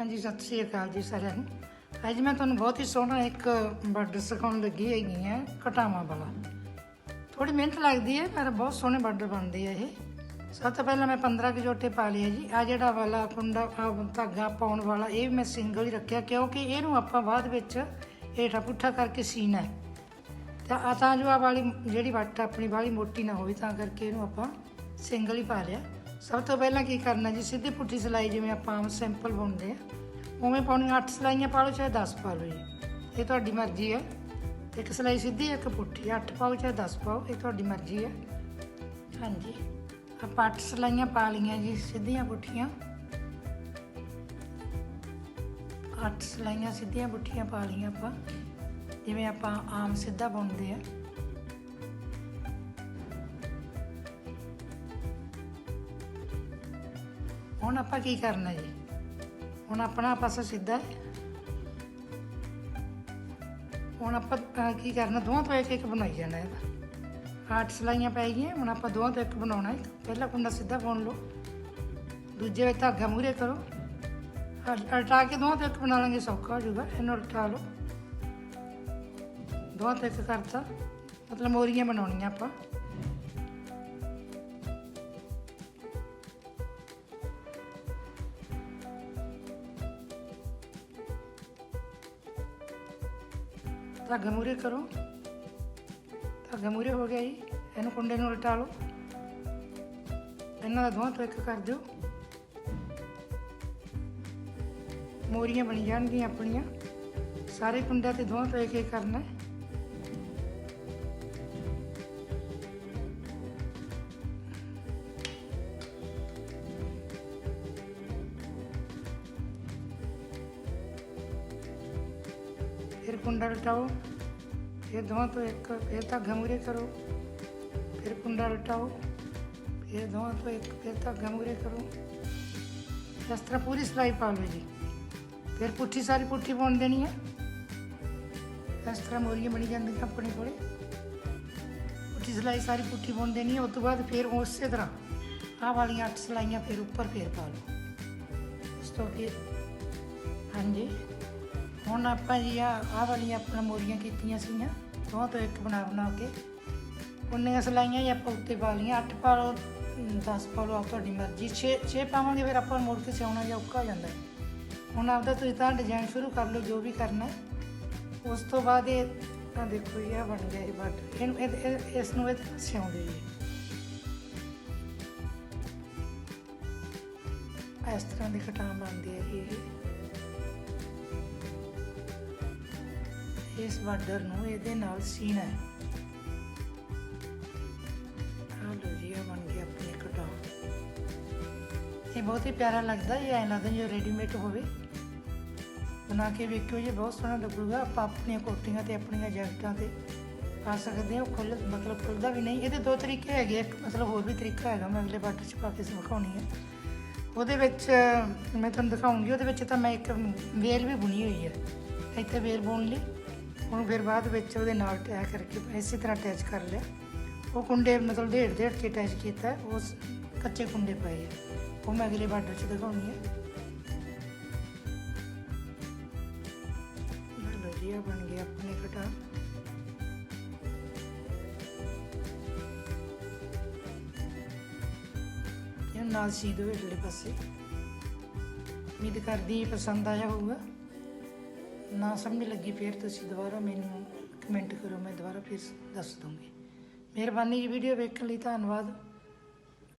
ਹਾਂਜੀ, ਸਤਿ ਸ੍ਰੀ ਅਕਾਲ ਜੀ ਸਾਰਿਆਂ ਨੂੰ। ਅੱਜ ਮੈਂ ਤੁਹਾਨੂੰ ਬਹੁਤ ਹੀ ਸੋਹਣਾ ਇੱਕ ਬਾਰਡਰ ਸਿਖਾਉਣ ਲੱਗੀ ਹੈਗੀ ਹੈ ਕਟਾਵਾਂ ਵਾਲਾ। ਥੋੜੀ ਮਿਹਨਤ ਲੱਗਦੀ ਹੈ, ਪਰ ਬਹੁਤ ਸੋਹਣੇ ਬਾਰਡਰ ਬਣਦੇ ਆ ਇਹ। ਸਭ ਤੋਂ ਪਹਿਲਾਂ ਮੈਂ 15 ਕੁ ਜੋਟੇ ਪਾ ਲਏ ਜੀ। ਆ ਜਿਹੜਾ ਵਾਲਾ ਕੁੰਡਾ ਧਾਗਾ ਪਾਉਣ ਵਾਲਾ, ਇਹ ਵੀ ਮੈਂ ਸਿੰਗਲ ਹੀ ਰੱਖਿਆ, ਕਿਉਂਕਿ ਇਹਨੂੰ ਆਪਾਂ ਬਾਅਦ ਵਿੱਚ ਹੇਠਾਂ ਪੁੱਠਾ ਕਰਕੇ ਸੀਨਾ ਹੈ। ਤਾਂ ਤਾਂ ਜੋ ਆ ਵਾਲੀ ਜਿਹੜੀ ਵੱਟ ਆਪਣੀ ਵਾਲੀ ਮੋਟੀ ਨਾ ਹੋਵੇ, ਤਾਂ ਕਰਕੇ ਇਹਨੂੰ ਆਪਾਂ ਸਿੰਗਲ ਹੀ ਪਾ ਲਿਆ। ਸਭ ਤੋਂ ਪਹਿਲਾਂ ਕੀ ਕਰਨਾ ਜੀ, ਸਿੱਧੀ ਪੁੱਠੀ ਸਿਲਾਈ ਜਿਵੇਂ ਆਪਾਂ ਆਮ ਸਿੰਪਲ ਬੁਣਦੇ ਆ, ਉਵੇਂ ਪਾਉਣੀ 8 ਸਿਲਾਈਆਂ ਪਾ ਲਓ ਚਾਹੇ 10 ਪਾ ਲਓ ਜੀ। ਇਹ ਤੁਹਾਡੀ ਮਰਜ਼ੀ ਹੈ। ਇੱਕ ਸਿਲਾਈ ਸਿੱਧੀ, ਇੱਕ ਪੁੱਠੀ 8 ਪਾਓ ਚਾਹੇ 10 ਪਾਓ, ਇਹ ਤੁਹਾਡੀ ਮਰਜ਼ੀ ਹੈ। ਹਾਂਜੀ, ਆਪਾਂ 8 ਸਿਲਾਈਆਂ ਪਾ ਲਈਆਂ ਜੀ, ਸਿੱਧੀਆਂ ਪੁੱਠੀਆਂ। 8 ਸਿਲਾਈਆਂ ਸਿੱਧੀਆਂ ਪੁੱਠੀਆਂ ਪਾ ਲਈਆਂ ਆਪਾਂ, ਜਿਵੇਂ ਆਪਾਂ ਆਮ ਸਿੱਧਾ ਬੁਣਦੇ ਆ। ਹੁਣ ਆਪਾਂ ਕੀ ਕਰਨਾ ਜੀ? ਹੁਣ ਆਪਣਾ ਪਾਸਾ ਸਿੱਧਾ ਹੈ ਹੁਣ ਆਪਾਂ ਅਹ, ਕੀ ਕਰਨਾ? ਦੋਵਾਂ ਤੋਂ ਇੱਕ ਇੱਕ ਬਣਾਈ ਜਾਣਾ ਇਹਦਾ। ਅੱਠ ਸਲਾਈਆਂ ਪੈ ਗਈਆਂ ਹੁਣ ਆਪਾਂ ਦੋਹਾਂ ਤੋਂ ਇੱਕ ਬਣਾਉਣਾ ਹੈ। ਪਹਿਲਾ ਕੁੰਡਾ ਸਿੱਧਾ ਬੁਣ ਲਓ। ਦੂਜੇ ਵਿੱਚ ਧਾਗਾ ਮੂਰੇ ਕਰੋ। ਅਲ- ਉਲਟਾ ਕੇ ਦੋਵਾਂ ਤੋਂ ਇੱਕ ਬਣਾ ਲਾਂਗੇ ਸੌਖਾ ਹੋ ਜਾਊਗਾ। ਇਹਨੂੰ ਉਲਟਾ ਲਓ। ਦੋਵਾਂ ਤੋਂ ਇੱਕ ਕਰਤਾ। ਮਤਲਬ ਮੋਰੀਆਂ ਬਣਾਉਣੀਆਂ ਆਪਾਂ। ਧਾਗਾ ਮੂਰੇ ਕਰੋ। ਧਾਗਾ ਮੂਰੇ ਹੋ ਗਿਆ ਜੀ। ਇਹਨੂੰ ਕੁੰਡੇ ਨੂੰ ਉਲਟਾ ਲਓ। ਇਹਨਾਂ ਦਾ ਦੋਹਾਂ ਤੋਂ ਇੱਕ ਕਰ ਦਿਓ। ਮੋਰੀਆਂ ਬਣ ਜਾਣਗੀਆਂ ਆਪਣੀਆਂ। ਸਾਰੇ ਕੁੰਡਿਆਂ ਤੇ ਦੋਹਾਂ ਤੋਂ ਇੱਕ ਇੱਕ ਕਰਨਾ ਹੈ। ਫਿਰ ਕੁੰਡਾ ਲਟਾਓ, ਫਿਰ ਦੋਵਾਂ ਤੋਂ ਇੱਕ, ਫਿਰ ਧਾਗਾ ਮੂਰੇ ਕਰੋ, ਫਿਰ ਕੁੰਡਾ ਲਟਾਓ, ਫਿਰ ਦੋਵਾਂ ਤੋਂ ਇੱਕ, ਫਿਰ ਧਾਗਾ ਮੂਰੇ ਕਰੋ। ਇਸ ਤਰ੍ਹਾਂ ਪੂਰੀ ਸਿਲਾਈ ਪਾ ਲਓ ਜੀ। ਫਿਰ ਪੁੱਠੀ ਸਾਰੀ ਪੁੱਠੀ ਪਾਉਣ ਦੇਣੀ ਹੈ। ਇਸ ਤਰ੍ਹਾਂ ਮੋਰੀਆਂ ਬਣੀ ਜਾਂਦੀਆਂ ਆਪਣੇ ਕੋਲੇ। ਪੁੱਠੀ ਸਿਲਾਈ ਸਾਰੀ ਪੁੱਠੀ ਪਾਉਣ ਦੇਣੀ ਹੈ। ਉਸ ਤੋਂ ਬਾਅਦ ਫਿਰ ਉਸੇ ਤਰ੍ਹਾਂ ਆਹ ਵਾਲੀਆਂ ਅੱਠ ਸਿਲਾਈਆਂ ਫਿਰ ਉੱਪਰ ਫੇਰ ਪਾ ਲਓ। ਉਸ ਤੋਂ ਫਿਰ, ਹਾਂਜੀ। ਹੁਣ ਆਪਾਂ ਜੀ ਆ, ਆਹ ਵਾਲੀਆਂ ਆਪਣਾ ਮੋਰੀਆਂ ਕੀਤੀਆਂ ਸੀਗੀਆਂ, ਦੋਹਾਂ ਤੋਂ ਇੱਕ ਬਣਾ ਬਣਾ ਕੇ। ਉਨੀਆਂ ਸਲਾਈਆਂ ਹੀ ਆਪਾਂ ਉੱਤੇ ਪਾ ਲਈਆਂ, ਅੱਠ ਪਾ ਲਓ 10 ਪਾ ਲਓ ਆਪ ਤੁਹਾਡੀ ਮਰਜ਼ੀ। 6 6 ਪਾਵਾਂਗੇ ਫਿਰ ਆਪਾਂ ਮੋੜ ਕੇ ਸਿਉਣਾ ਜਿਹਾ ਔਖਾ ਹੋ ਜਾਂਦਾ ਹੈ। ਹੁਣ ਆਪਦਾ ਤੁਸੀਂ ਤਾਂ ਡਿਜ਼ਾਈਨ ਸ਼ੁਰੂ ਕਰ ਲਓ, ਜੋ ਵੀ ਕਰਨਾ ਹੈ। ਉਸ ਤੋਂ ਬਾਅਦ ਇਹ ਤਾਂ ਦੇਖੋ ਇਹ ਬਣ ਗਿਆ ਇਹ ਬਾਰਡਰ ਇਹਨੂੰ, ਇਹ- ਇਹ- ਇਸ ਨੂੰ ਇਹ ਸਿਉਂਦੇ ਜੀ। ਇਸ ਤਰ੍ਹਾਂ ਦੀ ਕਟਾਂ ਬਣਦੀ ਹੈ ਜੀ ਇਹ। ਇਸ ਬਾਰਡਰ ਨੂੰ ਇਹਦੇ ਨਾਲ ਸੀਣਾ ਹੈ। ਆਹ ਲੋ ਜੀ ਇਹ ਬਣ ਗਿਆ ਆਪਣੀ ਕਟਾਂ ਇਹ ਬਹੁਤ ਹੀ ਪਿਆਰਾ ਲੱਗਦਾ ਇਹ ਐਂ ਲੱਗਦਾ ਜੋ ਰੈਡੀਮੇਡ ਹੋਵੇ। ਬਣਾ ਕੇ ਵੇਖਿਓ ਜੀ, ਬਹੁਤ ਸੋਹਣਾ ਲੱਗੂਗਾ। ਆਪਾਂ ਆਪਣੀਆਂ ਕੋਟੀਆਂ ਤੇ, ਆਪਣੀਆਂ ਜੈਕਟਾਂ ਤੇ ਪਾ ਸਕਦੇ ਹਾਂ। ਉਹ ਖੁੱਲ ਮਤਲਬ ਖੁੱਲਦਾ ਵੀ ਨਹੀਂ। ਇਹਦੇ ਦੋ ਤਰੀਕੇ ਹੈਗੇ ਆ। ਇੱਕ ਮਤਲਬ ਹੋਰ ਵੀ ਤਰੀਕਾ ਹੈਗਾ, ਮੈਂ ਅਗਲੇ ਬਾਰਡਰ 'ਚ ਪਾ ਕੇ ਦਿਖਾਉਣੀ ਹੈ ਉਹਦੇ ਵਿੱਚ, ਮੈਂ ਤੁਹਾਨੂੰ ਦਿਖਾਉਂਗੀ। ਉਹਦੇ ਵਿੱਚ ਤਾਂ ਮੈਂ ਇੱਕ ਵੇਲ ਵੀ ਬੁਣੀ ਹੋਈ ਹੈ। ਇੱਥੇ ਵੇਲ ਬੁਣ ਲਈ। ਹੁਣ ਫਿਰ ਬਾਅਦ ਵਿੱਚ ਉਹਦੇ ਨਾਲ ਟੈ ਕਰਕੇ ਇਸੇ ਤਰ੍ਹਾਂ ਅਟੈਚ ਕਰ ਲਿਆ। ਉਹ ਕੁੰਡੇ ਮਤਲਬ ਡੇਢ ਡੇਢ ਕੇ ਅਟੈਚ ਕੀਤਾ, ਉਸ ਕੱਚੇ ਕੁੰਡੇ ਪਏ ਉਹ ਮੈਂ ਅਗਲੇ ਬਾਰਡਰ 'ਚ ਦਿਖਾਉਣੀ ਹੈ ਲਓ ਬਣ ਗਿਆ ਆਪਣੇ ਕਟਾ। ਇਹ ਨਾਲ ਸੀ ਦੋ ਹੇਠਲੇ ਪਾਸੇ। ਉਮੀਦ ਕਰਦੀ ਪਸੰਦ ਆਇਆ ਹੋਊਗਾ। ਨਾ ਸਮਝ ਲੱਗੀ, ਫਿਰ ਤੁਸੀਂ ਦੁਬਾਰਾ ਮੈਨੂੰ ਕਮੈਂਟ ਕਰੋ, ਮੈਂ ਦੁਬਾਰਾ ਫਿਰ ਦੱਸ ਦੂੰਗੀ ਮਿਹਰਬਾਨੀ ਜੀ ਵੀਡੀਓ ਵੇਖਣ ਲਈ ਧੰਨਵਾਦ।